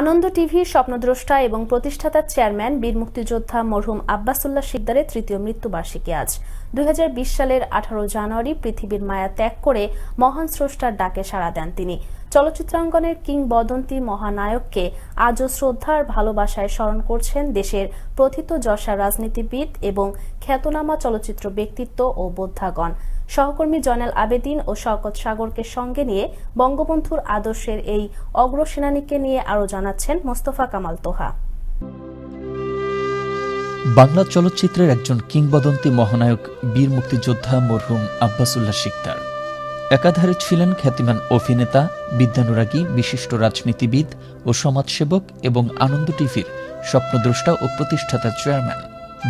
আনন্দ TV স্বপ্নদ্রষ্টা এবং প্রতিষ্ঠাতা chairman বীর মুক্তিযোদ্ধা মরহুম আব্বাসুল্লাহ শিকদারের তৃতীয় মৃত্যুবার্ষিকী আজ। দুই হাজার বিশ সালের আঠারো জানুয়ারি পৃথিবীর মায়া ত্যাগ করে মহান স্রষ্টার ডাকে সাড়া দেন তিনি। চলচ্চিত্রাঙ্গনের কিংবদন্তি মহানায়ককে আজও শ্রদ্ধার ভালোবাসায় স্মরণ করছেন দেশের প্রথিত যশা রাজনীতিবিদ এবং খ্যাতনামা চলচ্চিত্র ব্যক্তিত্ব ও বোদ্ধাগণ। সহকর্মী জয়নাল আবেদিন ও শওকত সাগরকে সঙ্গে নিয়ে বঙ্গবন্ধুর আদর্শের এই অগ্রসেনানীকে নিয়ে আরও জানাচ্ছেন মোস্তফা কামাল তোহা। বাংলা চলচ্চিত্রের একজন কিংবদন্তি মহানায়ক, বীর মুক্তিযোদ্ধা মরহুম আব্বাসুল্লাহ শিকদার। একাধারে ছিলেন খ্যাতিমান অভিনেতা, বিদ্যানুরাগী, বিশিষ্ট রাজনীতিবিদ ও সমাজসেবক এবং আনন্দ টিভির স্বপ্নদ্রষ্টা ও প্রতিষ্ঠাতা চেয়ারম্যান।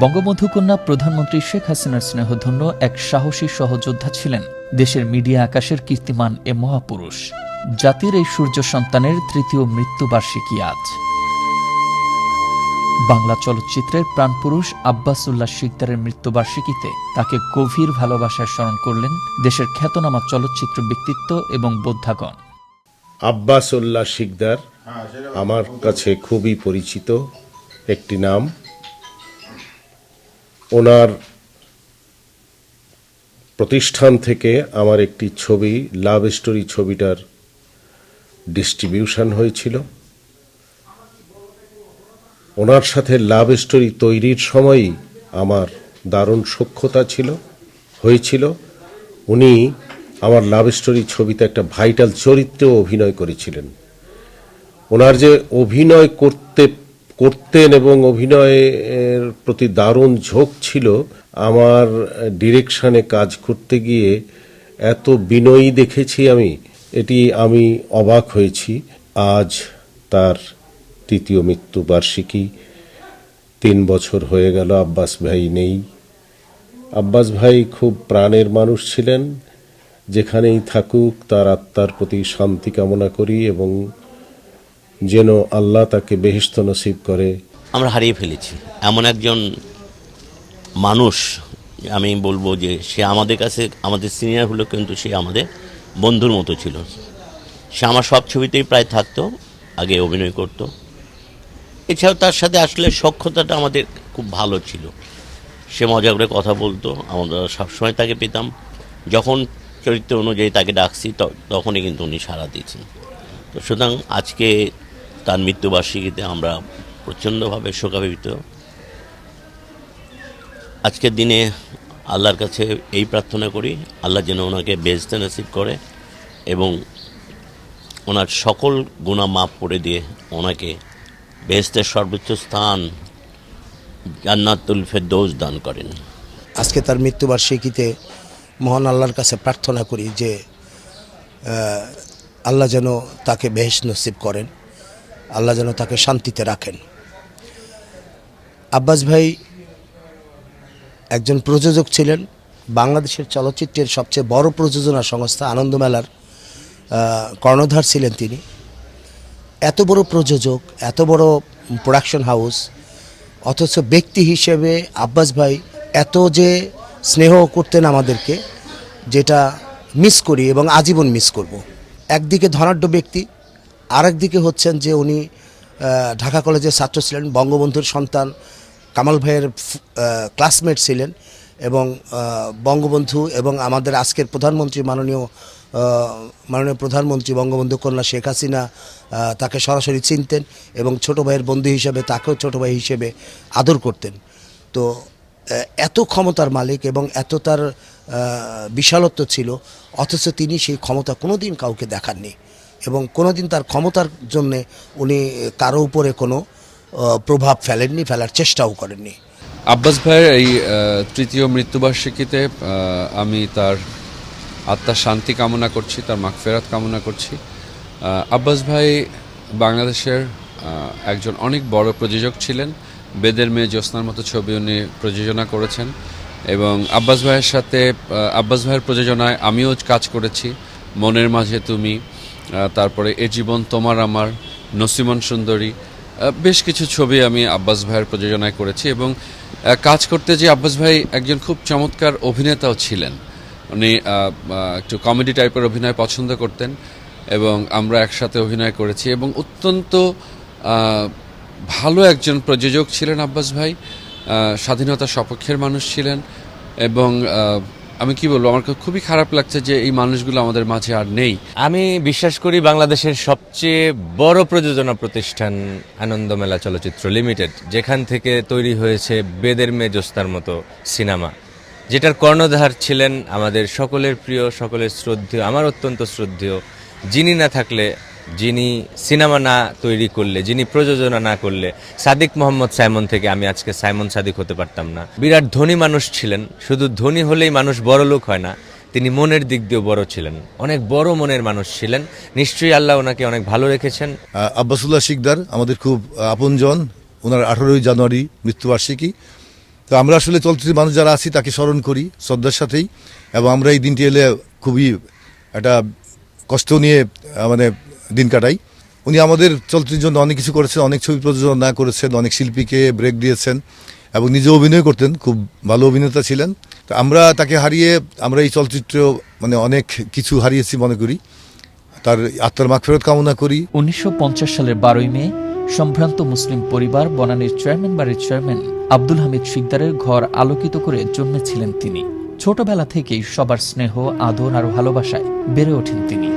বঙ্গবন্ধু কন্যা প্রধানমন্ত্রী শেখ হাসিনার স্নেহধন্য এক সাহসী সহযোদ্ধা ছিলেন দেশের মিডিয়া আকাশের কীর্তিমান এ মহাপুরুষ। জাতির এই সূর্য সন্তানের তৃতীয় মৃত্যুবার্ষিকী আজ। বাংলা চলচ্চিত্রের প্রাণপুরুষ আব্বাসুল্লাহ শিকদারের মৃত্যুবার্ষিকীতে তাকে গভীর ভালোবাসায় স্মরণ করলেন দেশের খ্যাতনামা চলচ্চিত্র ব্যক্তিত্ব এবং বোদ্ধাগণ। আব্বাস উল্লাহ শিকদার আমার কাছে খুবই পরিচিত একটি নাম। ওনার প্রতিষ্ঠান থেকে আমার একটি ছবি, লাভ স্টোরি ছবিটার ডিস্ট্রিবিউশন হয়েছিল। ওনার সাথে লাভ স্টোরি তৈরির সময়ই আমার দারুণ সক্ষতা ছিল, হয়েছিল। উনি আমার লাভ স্টোরি ছবিতে একটা ভাইটাল চরিত্রেও অভিনয় করেছিলেন। ওনার যে অভিনয় করতে, করতেন এবং অভিনয়ের প্রতি দারুণ ঝোঁক ছিল, আমার ডিরেকশানে কাজ করতে গিয়ে এত বিনয়ী দেখেছি আমি, এটি আমি অবাক হয়েছি। আজ তার তৃতীয় মৃত্যুবার্ষিকী। তিন বছর হয়ে গেল, আব্বাস ভাই নেই। আব্বাস ভাই খুব প্রাণের মানুষ ছিলেন। যেখানেই থাকুক, তার আত্মার প্রতি শান্তি কামনা করি এবং যেন আল্লাহ তাকে বেহিস্ত নসিব করে। আমরা হারিয়ে ফেলেছি। এমন একজন মানুষ, আমি বলব যে সে আমাদের কাছে, আমাদের সিনিয়র হলো কিন্তু সে আমাদের বন্ধুর মতো ছিল। সে আমার সব ছবিতেই প্রায় থাকতো, আগে অভিনয় করত। এছাড়াও তার সাথে আসলে সক্ষতাটা আমাদের খুব ভালো ছিল। সে মজা করে কথা বলতো, আমরা সবসময় তাকে পেতাম। যখন চরিত্র অনুযায়ী তাকে ডাকছি তখনই কিন্তু উনি সাড়া দিয়েছেন। তো সুতরাং আজকে তার মৃত্যুবার্ষিকীতে আমরা প্রচণ্ডভাবে শোকাভিত আজকের দিনে আল্লাহর কাছে এই প্রার্থনা করি, আল্লাহ যেন ওনাকে বেজতে নসিব করে এবং ওনার সকল গুণা মাফ করে দিয়ে ওনাকে বেহেস্তের সর্বোচ্চ স্থান জান্নাতুল ফেরদৌস দান করেন। আজকে তার মৃত্যুবার্ষিকীতে মহান আল্লাহর কাছে প্রার্থনা করি যে আল্লাহ যেন তাকে বেহেশ নসিব করেন, আল্লাহ যেন তাকে শান্তিতে রাখেন। আব্বাস ভাই একজন প্রযোজক ছিলেন, বাংলাদেশের চলচ্চিত্রের সবচেয়ে বড় প্রযোজনা সংস্থা আনন্দমেলার কর্ণধার ছিলেন তিনি। এত বড় প্রযোজক, এত বড় প্রোডাকশন হাউস অথচ ব্যক্তি হিসেবে আব্বাস ভাই এত যে স্নেহ করতেন আমাদেরকে, যেটা মিস করি এবং আজীবন মিস করব। একদিকে ধনাঢ্য ব্যক্তি, আরেকদিকে হচ্ছেন যে উনি ঢাকা কলেজের ছাত্র ছিলেন, বঙ্গবন্ধুর সন্তান, কামাল ভাইয়ের ক্লাসমেট ছিলেন এবং বঙ্গবন্ধু এবং আমাদের আজকের প্রধানমন্ত্রী মাননীয় মাননীয় প্রধানমন্ত্রী বঙ্গবন্ধু কন্যা শেখ হাসিনা তাকে সরাসরি চিনতেন এবং ছোট ভাইয়ের বন্ধু হিসেবে তাকেও ছোট ভাই হিসেবে আদর করতেন। তো এত ক্ষমতার মালিক এবং এত তার বিশালত্ব ছিল, অথচ তিনি সেই ক্ষমতা কোনোদিন কাউকে দেখাননি এবং কোনো দিন তার ক্ষমতার জন্যে উনি কারও উপরে কোনো প্রভাব ফেলেননি, ফেলার চেষ্টাও করেননি। আব্বাস ভাইয়ের এই তৃতীয় মৃত্যুবার্ষিকীতে আমি তার আত্মার শান্তি কামনা করছি, তার মাগফেরাত কামনা করছি। আব্বাস ভাই বাংলাদেশের একজন অনেক বড় প্রযোজক ছিলেন। বেদের মেয়ে জ্যোৎস্নার মতো ছবি উনি প্রযোজনা করেছেন এবং আব্বাস ভাইয়ের সাথে আব্বাস ভাইয়ের প্রযোজনায় আমিও কাজ করেছি। মনের মাঝে তুমি তারপরে এ জীবন তোমার আমার, নসিমন সুন্দরী। বেশ কিছু ছবি আমি আব্বাস ভাইয়ের প্রযোজনায় করেছি এবং কাজ করতে যে আব্বাস ভাই একজন খুব চমৎকার অভিনেতাও ছিলেন। উনি একটু কমেডি টাইপের অভিনয় পছন্দ করতেন এবং আমরা একসাথে অভিনয় করেছি এবং অত্যন্ত ভালো একজন প্রযোজক ছিলেন আব্বাস ভাই স্বাধীনতা সপক্ষের মানুষ ছিলেন এবং আমি কি বলব আমার খুবই খারাপ লাগছে যে এই মানুষগুলো আমাদের মাঝে আর নেই। আমি বিশ্বাস করি বাংলাদেশের সবচেয়ে বড় প্রযোজনা প্রতিষ্ঠান আনন্দমেলা চলচ্চিত্র লিমিটেড, যেখান থেকে তৈরি হয়েছে বেদের মেজস্তার মতো সিনেমা। যেটার কর্ণধার ছিলেন আমাদের সকলের প্রিয়, সকলের শ্রদ্ধেয়, আমার অত্যন্ত শ্রদ্ধেয়। যিনি না থাকলে, যিনি সিনেমা না তৈরি করলে, যিনি প্রযোজনা না করলে, সাদিক মোহাম্মদ সাইমন থেকে আমি আজকে সাইমন সাদিক হতে পারতাম না। বিরাট ধনী মানুষ ছিলেন, শুধু ধনী হলেই মানুষ বড় লোক হয় না, তিনি মনের দিক দিয়েও বড় ছিলেন। অনেক বড় মনের মানুষ ছিলেন, নিশ্চয়ই আল্লাহ ওনাকে অনেক ভালো রেখেছেন। আব্বাসুল্লাহ শিকদার, আমাদের খুব আপনজন, ওনার আঠারোই জানুয়ারি মৃত্যুবার্ষিকী। আমরা আসলে চলচ্চিত্রের মানুষ যারা আছি, তাকে স্মরণ করি শ্রদ্ধার সাথেই। এবং আমরা এই দিনটি এলে খুবই একটা কষ্ট নিয়ে মানে দিন কাটাই। উনি আমাদের চলচ্চিত্রের জন্য অনেক কিছু করেছেন, অনেক ছবি প্রযোজনা করেছেন, অনেক শিল্পীকে ব্রেক দিয়েছেন এবং নিজে অভিনয় করতেন, খুব ভালো অভিনেতা ছিলেন। তো আমরা তাকে হারিয়ে, আমরা এই চলচ্চিত্র মানে অনেক কিছু হারিয়েছি মনে করি। তার আত্মার মাগফেরত কামনা করি। উনিশশো পঞ্চাশ সালের বারোই মে সম্ভ্রান্ত মুসলিম পরিবার বনানীর চেয়ারম্যান বাড়ির চেয়ারম্যান আব্দুল হামিদ শিকদারের ঘর আলোকিত করে জন্মেছিলেন তিনি। ছোটবেলা থেকেই সবার স্নেহ, আদর আর ভালোবাসায় বেড়ে ওঠেন তিনি।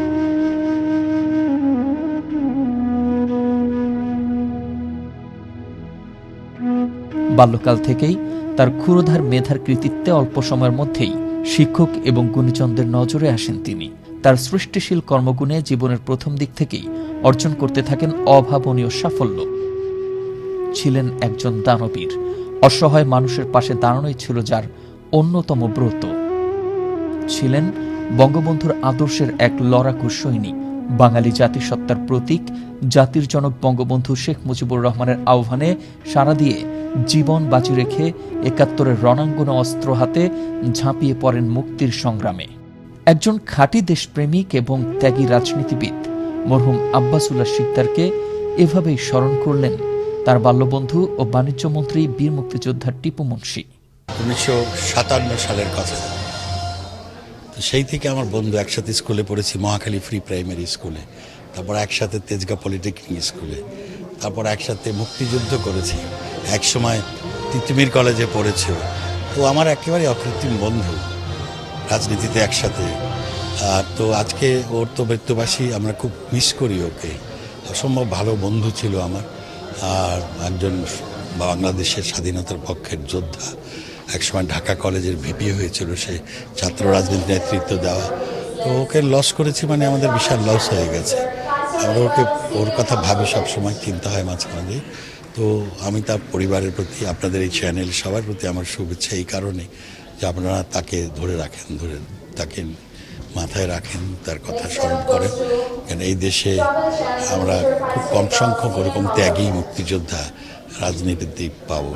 বাল্যকাল থেকেই তার ক্ষুরধার মেধার কৃতিত্বে অল্প সময়ের মধ্যেই শিক্ষক এবং গুণীচন্দ্রের নজরে আসেন তিনি। তার সৃষ্টিশীল কর্মগুণে জীবনের প্রথম দিক থেকেই অর্জন করতে থাকেন অভাবনীয় সাফল্য। ছিলেন একজন দানবীর, অসহায় মানুষের পাশে দাঁড়ানোই ছিল যার অন্যতম ব্রত। ছিলেন বঙ্গবন্ধুর আদর্শের এক লড়াকু সৈনিক, বাঙালি জাতিসত্তার প্রতীক, জাতির জনক বঙ্গবন্ধু শেখ মুজিবুর রহমানের আহ্বানে সাড়া দিয়ে জীবন বাজি রেখে একাত্তরের রণাঙ্গন অস্ত্র হাতে ঝাঁপিয়ে পড়েন মুক্তির সংগ্রামে। একজন খাঁটি দেশপ্রেমিক এবং ত্যাগী রাজনীতিবিদ। মরহুম আব্বাসুল্লাহ শিকদারকে এভাবেই স্মরণ করলেন তার বাল্যবন্ধু ও বাণিজ্য মন্ত্রী বীর মুক্তিযোদ্ধা টিপু মুন্সি। উনিশশো সাতান্ন সালের কথা। সেই থেকে আমার বন্ধু একসাথে স্কুলে পড়েছি, মহাখালী ফ্রি প্রাইমারি স্কুলে। তারপর একসাথে তেজগাঁ পলিটেকনিক স্কুলে। তারপর একসাথে মুক্তিযুদ্ধ করেছি। একসময় তিতুমির কলেজে পড়েছে তো আমার একেবারে অকৃত্রিম বন্ধু। রাজনীতিতে একসাথে আর তো আজকে ওর তো মৃত্যুবাসী আমরা খুব মিস করি ওকে। অসম্ভব ভালো বন্ধু ছিল আমার। আর একজন বাংলাদেশের স্বাধীনতার পক্ষের যোদ্ধা। একসময় ঢাকা কলেজের ভিপি হয়েছিল, সে ছাত্র রাজনীতি নেতৃত্ব দেওয়া। তো ওকে লস করেছি মানে আমাদের বিশাল লস হয়ে গেছে। আমরা ওকে, ওর কথা ভাবে সবসময়, চিন্তা হয় মাঝে মাঝে তো আমি তার পরিবারের প্রতি, আপনাদের এই চ্যানেল সবার প্রতি আমার শুভেচ্ছা এই কারণে যে আপনারা তাকে ধরে রাখেন, ধরে তাকে মাথায় রাখেন, তার কথা স্মরণ করেন। কেন এই দেশে আমরা খুব কম সংখ্যক ওরকম ত্যাগী মুক্তিযোদ্ধা রাজনীতিতে পাবো।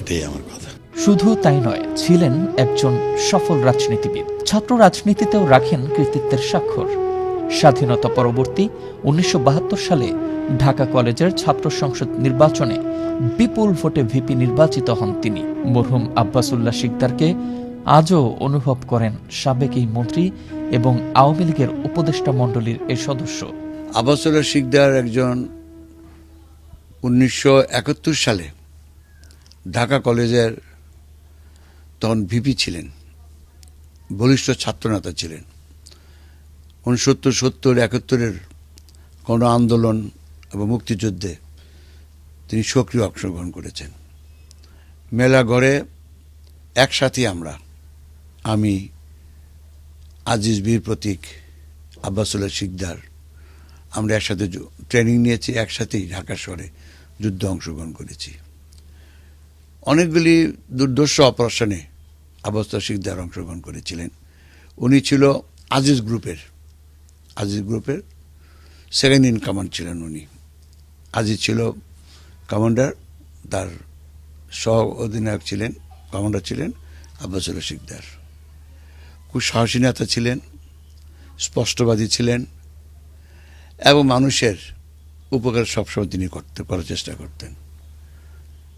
এটাই আমার কথা। শুধু তাই নয়, ছিলেন একজন সফল রাজনীতিবিদ। ছাত্র রাজনীতিতেও রাখেন কৃতিত্বের স্বাক্ষর। স্বাধীনতা পরবর্তী উনিশশো বাহাত্তর সালে ঢাকা কলেজের ছাত্র সংসদ নির্বাচনে বিপুল ভোটে ভিপি নির্বাচিত হন তিনি। মরহুম আব্বাসুল্লাহ শিকদারকে আজও অনুভব করেন সাবেক এই মন্ত্রী এবং আওয়ামী লীগের উপদেষ্টা মণ্ডলীর এই সদস্য। আবাসুল্লাহ শিকদার একজন উনিশশো একাত্তর সালে ঢাকা কলেজের তখন ভিপি ছিলেন, বলিষ্ঠ ছাত্রনেতা ছিলেন। উনসত্তর সত্তর একাত্তরের গণ আন্দোলন এবং মুক্তিযুদ্ধে তিনি সক্রিয় অংশগ্রহণ করেছেন। মেলা ঘরে একসাথে আমরা আমি আজিজ বীর প্রতীক আব্বাসুল্লাহ শিকদার। আমরা একসাথে ট্রেনিং নিয়েছি, একসাথেই ঢাকা শহরে যুদ্ধে অংশগ্রহণ করেছি। অনেকগুলি দুর্দর্শ অপারেশনে আবাস্তা শিকদার অংশগ্রহণ করেছিলেন। উনি ছিল আজিজ গ্রুপের আজিজ গ্রুপের সেকেন্ড ইন কমান্ড ছিলেন উনি। আজিজ ছিল কমান্ডার তার সহ অধিনায়ক ছিলেন কমান্ডার ছিলেন আব্বাসুল্লাহ শিকদার। খুব সাহসী নেতা ছিলেন, স্পষ্টবাদী ছিলেন, এবং মানুষের উপকার সবসময় তিনি করতে, করার চেষ্টা করতেন।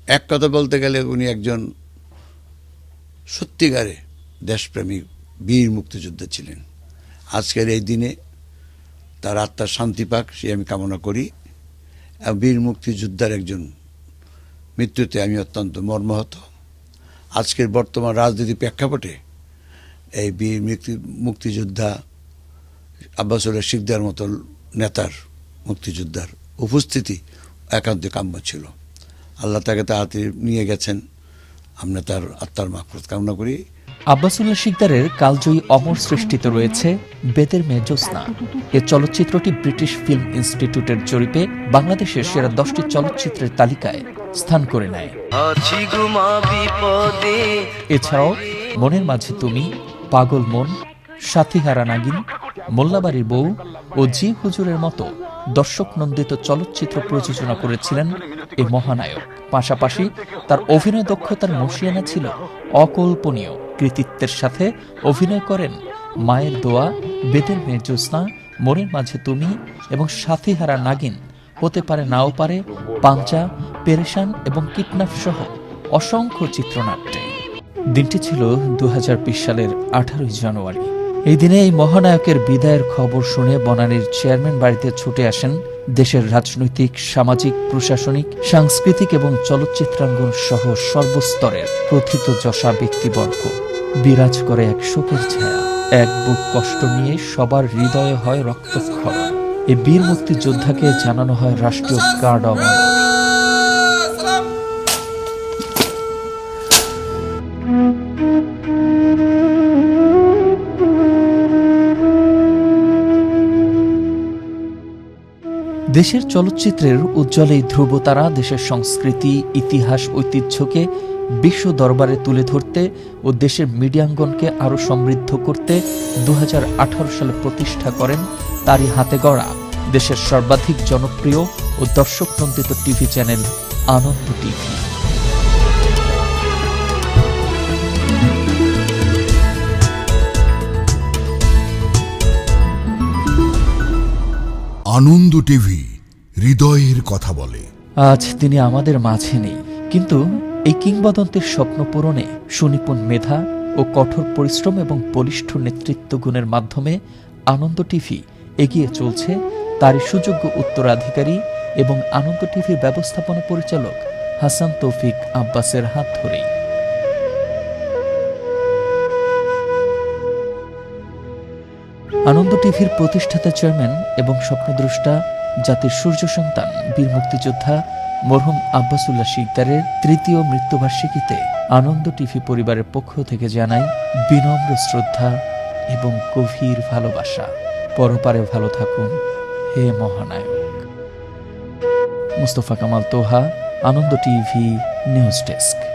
এক কথা বলতে গেলে উনি একজন সত্যিকারে দেশপ্রেমিক বীর মুক্তিযোদ্ধা ছিলেন। আজকের এই দিনে তার আত্মার শান্তি পাক, সে আমি কামনা করি। এবং বীর মুক্তিযোদ্ধার একজন মৃত্যুতে আমি অত্যন্ত মর্মাহত। আজকের বর্তমান রাজনীতি প্রেক্ষাপটে এই বীর মুক্তি মুক্তিযোদ্ধা আব্বাসুল্লাহ শিকদার মতো নেতার মুক্তিযোদ্ধার উপস্থিতি একান্ত কাম্য ছিল। আল্লাহ তাকে তাড়াতাড়ি নিয়ে গেছেন। আমরা তার আত্মার মাফরত কামনা করি। আব্বাসুল্লাহ শিকদারের কালজয়ী অমর সৃষ্টিতে রয়েছে বেদের মেয়ে জ্যোৎস্না এ চলচ্চিত্রটি ব্রিটিশ ফিল্ম ইনস্টিটিউটের জরিপে বাংলাদেশের সেরা দশটি চলচ্চিত্রের তালিকায় স্থান করে নেয়। এছাড়াও মনের মাঝে তুমি পাগল মন, সাথীহারা নাগিন, মোল্লাবাড়ির বউ ও জি হুজুরের মতো দর্শক নন্দিত চলচ্চিত্র প্রযোজনা করেছিলেন এ মহানায়ক। পাশাপাশি তার অভিনয় দক্ষতার মসিয়ানা ছিল অকল্পনীয়। কৃতিত্বের সাথে অভিনয় করেন মায়ের দোয়া বেদের মেয়ে জ্যোৎস্না, মনের মাঝে তুমি এবং সাথীহারা নাগিন। হতে পারে নাও পারে পাঞ্চা পেরেশান এবং কিডন্যাপ সহ অসংখ্য চিত্রনাট্যে। দিনটি ছিল দু হাজার বিশ সালের আঠারোই জানুয়ারি। এই দিনে এই মহানায়কের বিদায়ের খবর শুনে বনানীর চেয়ারম্যান বাড়িতে ছুটে আসেন দেশের রাজনৈতিক, সামাজিক, প্রশাসনিক, সাংস্কৃতিক এবং চলচ্চিত্রাঙ্গন সহ সর্বস্তরের প্রথিত যশা ব্যক্তিবর্গ। বিরাজ করে এক শোকের ছায়া, এক বুক কষ্ট নিয়ে সবার হৃদয়ে হয় রক্তক্ষরণ। এই বীর মুক্তিযোদ্ধাকে জানানো হয় রাষ্ট্রীয় গার্ড অব দেশের চলচ্চিত্রের উজ্জ্বল এই ধ্রুবতারা দেশের সংস্কৃতি, ইতিহাস, ঐতিহ্যকে বিশ্ব দরবারে তুলে ধরতে ও দেশের মিডিয়াঙ্গনকে আরও সমৃদ্ধ করতে দু হাজার আঠারো সালে প্রতিষ্ঠা করেন তারই হাতে গড়া দেশের সর্বাধিক জনপ্রিয় ও দর্শকনন্দিত TV channel Ananda TV. Ananda TV. হৃদয়ের কথা বলে। আজ তিনি আমাদের মাঝে নেই, কিন্তু এই কিংবদন্তের স্বপ্ন পূরণে সুনিপুণ মেধা ও কঠোর পরিশ্রম এবং বলিষ্ঠ নেতৃত্ব গুণের মাধ্যমে আনন্দ টিভি এগিয়ে চলছে তারই সুযোগ্য উত্তরাধিকারী এবং আনন্দ টিভির ব্যবস্থাপনা পরিচালক হাসান তৌফিক আব্বাসের হাত ধরেই। আনন্দ টিভির প্রতিষ্ঠাতা চেয়ারম্যান এবং স্বপ্নদ্রষ্টা জাতির সূর্য সন্তান, বীর মুক্তিযোদ্ধা মরহুম আব্বাসুল্লাহ শিকদারের তৃতীয় মৃত্যুবার্ষিকীতে আনন্দ টিভি পরিবারের পক্ষ থেকে জানাই বিনম্র শ্রদ্ধা এবং গভীর ভালোবাসা। পরপারে ভালো থাকুন, হে মহানায়ক। Mustafa Kamal Toha, Ananda TV, news desk.